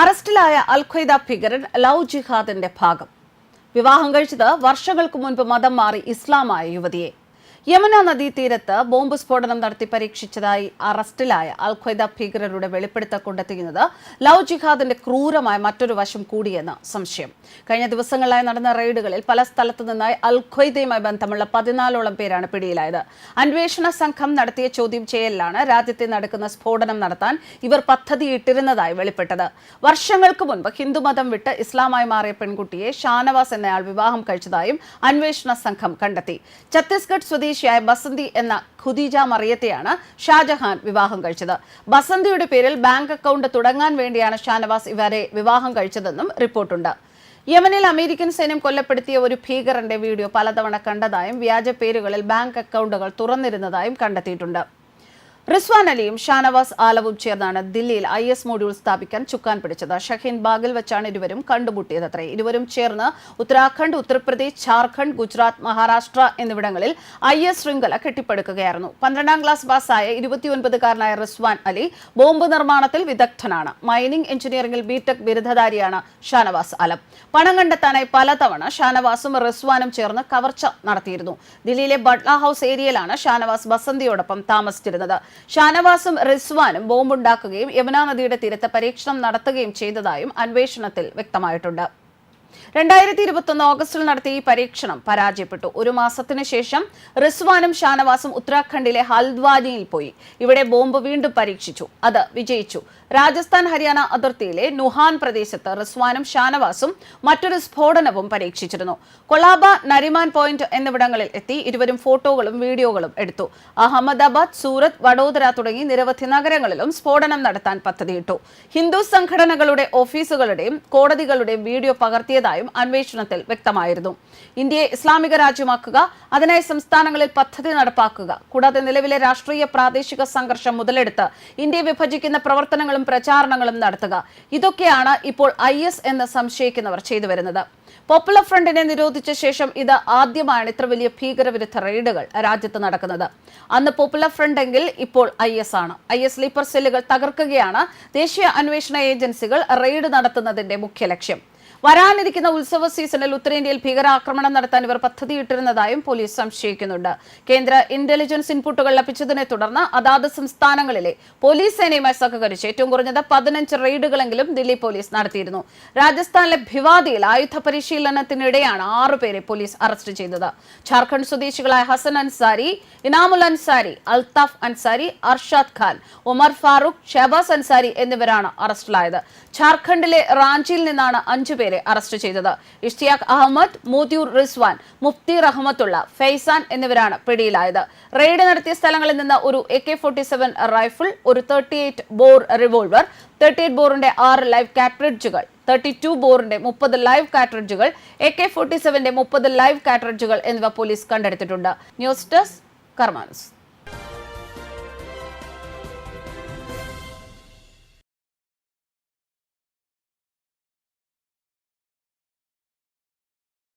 അറസ്റ്റിലായ അൽഖ്വയ്ദ ഭീകരൻ ലവ് ജിഹാദിന്റെ ഭാഗം. വിവാഹം കഴിച്ചത് വർഷങ്ങൾക്ക് മുൻപ് മതം മാറി ഇസ്ലാമായ യുവതിയെ. യമുന നദീ തീരത്ത് ബോംബ് സ്ഫോടനം നടത്തി പരീക്ഷിച്ചതായി അറസ്റ്റിലായ അൽഖ്വയ്ദ ഭീകരരുടെ വെളിപ്പെടുത്തൽ കൊണ്ടെത്തിക്കുന്നത് ലവ് ജിഹാദിന്റെ ക്രൂരമായ മറ്റൊരു വശം കൂടിയെന്ന് സംശയം. കഴിഞ്ഞ ദിവസങ്ങളിലായി നടന്ന റെയ്ഡുകളിൽ പല സ്ഥലത്തു നിന്നായി അൽഖ്വയ്ദയുമായി ബന്ധമുള്ള പതിനാലോളം പേരാണ് പിടിയിലായത്. അന്വേഷണ സംഘം നടത്തിയ ചോദ്യം ചെയ്യലിലാണ് രാജ്യത്തെ നടക്കുന്ന സ്ഫോടനം നടത്താൻ ഇവർ പദ്ധതിയിട്ടിരുന്നതായി വെളിപ്പെട്ടത്. വർഷങ്ങൾക്ക് മുൻപ് ഹിന്ദുമതം വിട്ട് ഇസ്ലാമായി മാറിയ പെൺകുട്ടിയെ ഷാനവാസ് എന്നയാൾ വിവാഹം കഴിച്ചതായും അന്വേഷണ സംഘം കണ്ടെത്തി. ഛത്തീസ്ഗഡ് സ്വദേശിയായ ബസന്തി എന്ന ഖുദീജ മറിയത്തെയാണ് ഷാജഹാൻ വിവാഹം കഴിച്ചത്. ബസന്തിയുടെ പേരിൽ ബാങ്ക് അക്കൗണ്ട് തുടങ്ങാൻ വേണ്ടിയാണ് ഷാനവാസ് ഇവരെ വിവാഹം കഴിച്ചതെന്നും റിപ്പോർട്ടുണ്ട്. യമനിൽ അമേരിക്കൻ സൈന്യം കൊല്ലപ്പെടുത്തിയ ഒരു ഭീകരന്റെ വീഡിയോ പലതവണ കണ്ടതായും വ്യാജ പേരുകളിൽ ബാങ്ക് അക്കൗണ്ടുകൾ തുറന്നിരുന്നതായും കണ്ടെത്തിയിട്ടുണ്ട്. റിസ്വാൻ അലിയും ഷാനവാസ് ആലവും ചേർന്നാണ് ദില്ലിയിൽ ഐ എസ് മൊഡ്യൂൾ സ്ഥാപിക്കാൻ ചുക്കാൻ പിടിച്ചത്. ഷഹീൻ ബാഗിൽ വെച്ചാണ് ഇരുവരും കണ്ടുമുട്ടിയതത്രേ. ഇരുവരും ചേർന്ന് ഉത്തരാഖണ്ഡ് ഉത്തർപ്രദേശ് ഝാർഖണ്ഡ് ഗുജറാത്ത് മഹാരാഷ്ട്ര എന്നിവിടങ്ങളിൽ ഐ എസ് ശൃംഖല കെട്ടിപ്പടുക്കുകയായിരുന്നു. പന്ത്രണ്ടാം ക്ലാസ് പാസ്സായ ഇരുപത്തിയൊൻപതുകാരനായ റിസ്വാൻ അലി ബോംബ് നിർമ്മാണത്തിൽ വിദഗ്ധനാണ്. മൈനിംഗ് എഞ്ചിനീയറിംഗിൽ ബിടെക് ബിരുദധാരിയാണ് ഷാനവാസ് ആലം. പണം കണ്ടെത്താനായി പലതവണ ഷാനവാസും റിസ്വാനും ചേർന്ന് കവർച്ച നടത്തിയിരുന്നു. ദില്ലിയിലെ ബട്ട്ല ഹൌസ് ഏരിയയിലാണ് ഷാനവാസ് ബസന്തിയോടൊപ്പം താമസിച്ചിരുന്നത്. ഷാനവാസും റിസ്വാനും ബോംബുണ്ടാക്കുകയും യമുന നദിയുടെ തീരത്ത് പരീക്ഷണം നടത്തുകയും ചെയ്തതായും അന്വേഷണത്തിൽ വ്യക്തമായിട്ടുണ്ട്. രണ്ടായിരത്തി ഇരുപത്തൊന്ന് ഓഗസ്റ്റിൽ നടത്തിയ ഈ പരീക്ഷണം പരാജയപ്പെട്ടു. ഒരു മാസത്തിന് ശേഷം റിസ്വാനും ഷാനവാസും ഉത്തരാഖണ്ഡിലെ ഹൽദ്വാനിയിൽ പോയി. ഇവിടെ ബോംബ് വീണ്ടും പരീക്ഷിച്ചു. അത് വിജയിച്ചു. രാജസ്ഥാൻ ഹരിയാന അതിർത്തിയിലെ നുഹാൻ പ്രദേശത്ത് റിസ്വാനും ഷാനവാസും മറ്റൊരു സ്ഫോടനവും പരീക്ഷിച്ചിരുന്നു. കൊളാബ നരിമാൻ പോയിന്റ് എന്നിവിടങ്ങളിൽ എത്തി ഇരുവരും ഫോട്ടോകളും വീഡിയോകളും എടുത്തു. അഹമ്മദാബാദ് സൂറത്ത് വഡോദര തുടങ്ങി നിരവധി നഗരങ്ങളിലും സ്ഫോടനം നടത്താൻ പദ്ധതിയിട്ടു. ഹിന്ദു സംഘടനകളുടെ ഓഫീസുകളുടെയും കോടതികളുടെയും വീഡിയോ പകർത്തിയതായും അന്വേഷണത്തിൽ വ്യക്തമായിരുന്നു. ഇന്ത്യയെ ഇസ്ലാമിക രാജ്യമാക്കുക അതിനായി സംസ്ഥാനങ്ങളിൽ പദ്ധതി നടപ്പാക്കുക കൂടാതെ നിലവിലെ രാഷ്ട്രീയ പ്രാദേശിക സംഘർഷം മുതലെടുത്ത് ഇന്ത്യയെ വിഭജിക്കുന്ന പ്രവർത്തനങ്ങളും പ്രചാരണങ്ങളും നടത്തുക. ഇതൊക്കെയാണ് ഇപ്പോൾ ഐ എന്ന് സംശയിക്കുന്നവർ ചെയ്തു വരുന്നത്. പോപ്പുലർ ഫ്രണ്ടിനെ നിരോധിച്ച ശേഷം ഇത് ആദ്യമാണ് ഇത്ര വലിയ ഭീകരവിരുദ്ധ റെയ്ഡുകൾ രാജ്യത്ത് നടക്കുന്നത്. അന്ന് പോപ്പുലർ ഫ്രണ്ട് എങ്കിൽ ഇപ്പോൾ ഐ എസ് ആണ്. ഐ എസ് സ്ലീപ്പർ സെല്ലുകൾ തകർക്കുകയാണ്. ദേശീയ അന്വേഷണ ഏജൻസികൾ റെയ്ഡ് നടത്തുന്നതിന്റെ മുഖ്യ ലക്ഷ്യം. വരാനിരിക്കുന്ന ഉത്സവ സീസണിൽ ഉത്തരേന്ത്യയിൽ ഭീകരാക്രമണം നടത്താൻ ഇവർ പദ്ധതിയിട്ടിരുന്നതായും പോലീസ് സംശയിക്കുന്നുണ്ട്. കേന്ദ്ര ഇന്റലിജൻസ് ഇൻപുട്ടുകൾ ലഭിച്ചതിനെ തുടർന്ന് അതാത് സംസ്ഥാനങ്ങളിലെ പോലീസ് സേനയുമായി സഹകരിച്ച് ഏറ്റവും കുറഞ്ഞത് പതിനഞ്ച് റെയ്ഡുകളെങ്കിലും ദില്ലി പോലീസ് നടത്തിയിരുന്നു. രാജസ്ഥാനിലെ ഭിവാദിയിൽ ആയുധ പരിശീലനത്തിനിടെയാണ് ആറുപേരെ പോലീസ് അറസ്റ്റ് ചെയ്തത്. ഝാർഖണ്ഡ് സ്വദേശികളായ ഹസൻ അൻസാരി ഇനാമുൽ അൻസാരി അൽതാഫ് അൻസാരി അർഷാദ് ഖാൻ ഉമർ ഫാറൂഖ് ഷഹബാസ് അൻസാരി എന്നിവരാണ് അറസ്റ്റിലായത്. ഝാർഖണ്ഡിലെ റാഞ്ചിയിൽ നിന്നാണ് അഞ്ചുപേരെ അറസ്റ്റ് ചെയ്തത്. ഇഷ്തിയാഖ് അഹമ്മദ് മോദ്യൂർ റിസ്വാൻ മുഫ്തി റഹ്മത്തുള്ള ഫെയ്സാൻ എന്നിവരാണ് പിടിയിലായത്. റെയ്ഡ് നടത്തിയ സ്ഥലങ്ങളിൽ നിന്ന് ഒരു A K forty seven rifle ഒരു thirty eight bore revolver thirty eight ബോറിന്റെ ആറ് ലൈവ് കാട്രിഡ്ജുകൾ തേർട്ടി ടു ബോറിന്റെ മുപ്പത് ലൈവ് കാട്രിഡ്ജുകൾ എ കെ ഫോർട്ടി സെവന്റെ മുപ്പത് ലൈവ് കാട്രിഡ്ജുകൾ എന്നിവ പോലീസ് കണ്ടെടുത്തിട്ടുണ്ട്. News desk കർമാനസ്.